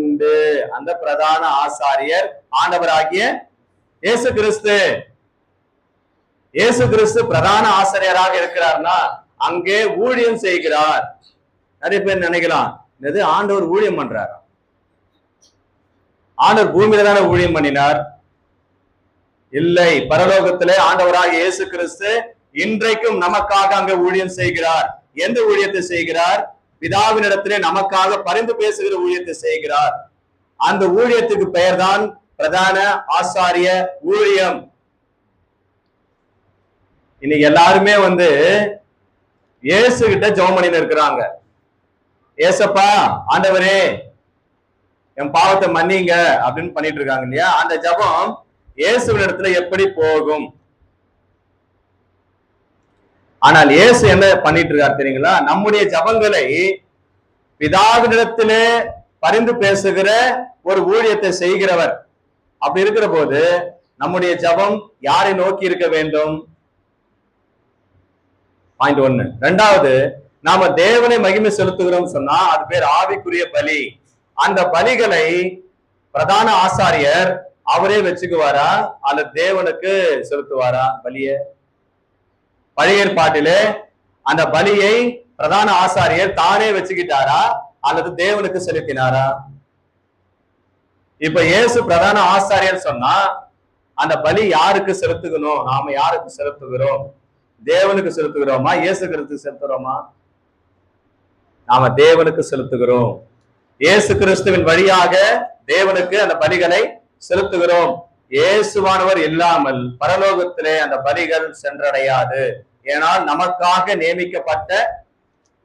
உண்டு. அந்த பிரதான ஆசாரியர் ஆண்டவராகிய இயேசு கிறிஸ்து இயேசு கிறிஸ்து பிரதான ஆசிரியராக இருக்கிறார்னா அங்கே ஊழியம் செய்கிறார். நிறைய பேர் நினைக்கலாம் இது ஆண்டவர் ஊழியம் பண்றாரா? ஆண்டவர் பூமியில தானே ஊழியம் பண்ணினார்? இல்லை பரலோகத்திலே ஆண்டவராக இயேசு கிறிஸ்து இன்றைக்கும் நமக்காக அங்க ஊழியம் செய்கிறார். எந்த ஊழியத்தை செய்கிறார்? பிதாவினிடத்திலே நமக்காக பரிந்து பேசுகிற ஊழியத்தை செய்கிறார். அந்த ஊழியத்துக்கு பெயர்தான் பிரதான ஆசாரிய ஊழியம். இன்னைக்கு எல்லாருமே வந்து இயேசு கிட்ட ஜெபம் பண்ணின்னு இருக்கிறாங்க. ஏசப்பா ஆண்டவரே என் பாவத்தை மன்னிங்க அப்படின்னு பண்ணிட்டு இருக்காங்க இல்லையா? அந்த ஜெபம் இயேசுவின் இடத்துல எப்படி போகும்? ஆனால் இயேசு என்ன பண்ணிட்டு இருக்காரு தெரியுங்களா? நம்முடைய ஜபங்களை பிதாவினிடத்திலே பரிந்து பேசுகிற ஒரு ஊழியத்தை செய்கிறவர். அப்படி இருக்கிற போது நம்முடைய ஜபம் யாரை நோக்கி இருக்க வேண்டும்? பாயிண்ட் ஒன்னு. ரெண்டாவது நாம தேவனை மகிமை செலுத்துகிறோம் சொன்னா அது பேர் ஆவிக்குரிய பலி. அந்த பலிகளை பிரதான ஆசாரியர் அவரே வச்சுக்குவாரா? அல்லது தேவனுக்கு செலுத்துவாரா பலிய? பழைய ஏற்பாட்டிலே அந்த பலியை பிரதான ஆசாரியர் தானே வச்சுக்கிட்டாரா? அல்லது தேவனுக்கு செலுத்தினாரா? இப்ப இயேசு பிரதான ஆசாரியர் சொன்னா அந்த பலி யாருக்கு செலுத்துகணும்? நாம யாருக்கு செலுத்துகிறோம்? தேவனுக்கு செலுத்துகிறோமா? இயேசு கிறிஸ்து செலுத்துகிறோமா? நாம தேவனுக்கு செலுத்துகிறோம். இயேசு கிறிஸ்துவின் வழியாக தேவனுக்கு அந்த பலிகளை செலுத்துகிறோம். இயேசுவானவர் இல்லாமல் பரலோகத்திலே அந்த பலிகள் சென்றடையாது. ஏனால் நமக்காக நியமிக்கப்பட்ட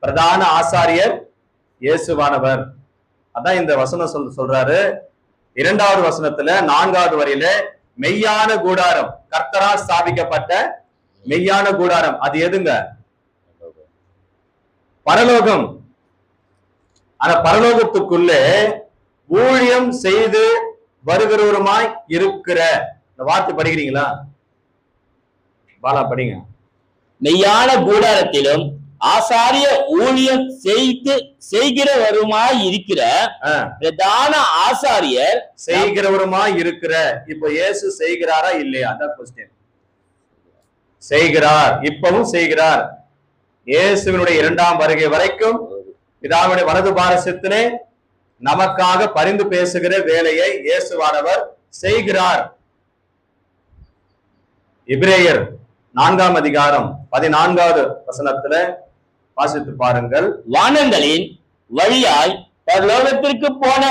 பிரதான ஆசாரியர் இயேசுவானவர். அதான் இந்த வசனம் சொல் சொல்றாரு. இரண்டாவது வசனத்துல நான்காவது வரையில மெய்யான கூடாரம் கர்த்தரால் ஸ்தாபிக்கப்பட்ட மெய்யான கூடாரம். அது எதுங்க? பரலோகம். அந்த பரலோகத்துக்குள்ளே ஊழியம் செய்து வருகிறவருமாய் இருக்கிற. இந்த வார்த்தை படிக்கிறீங்களா? பாலா படிங்க. மெய்யான கூடாரத்திலும் ஆசாரிய ஊழியம் செய்து செய்கிறவருமாய் இருக்கிற பிரதான ஆசாரியர் செய்கிறவருமாய் இருக்கிற. இப்ப இயேசு செய்கிறாரா இல்லையா? அதான் கொஸ்டின் செய்கிறார். இப்பவும் செய்கிறார். இயேசுவினுடைய இரண்டாம் வருகை வரைக்கும் பிதாவுடைய வலது பாரசத்திலே நமக்காக பரிந்து பேசுகிற வேலையை இயேசுவானவர் செய்கிறார். இப்ரேயர் நான்காம் அதிகாரம் பதினான்காவது வசனத்துல வாசித்து பாருங்கள். வானங்களின் வழியாய் பரலோகத்திற்கு போன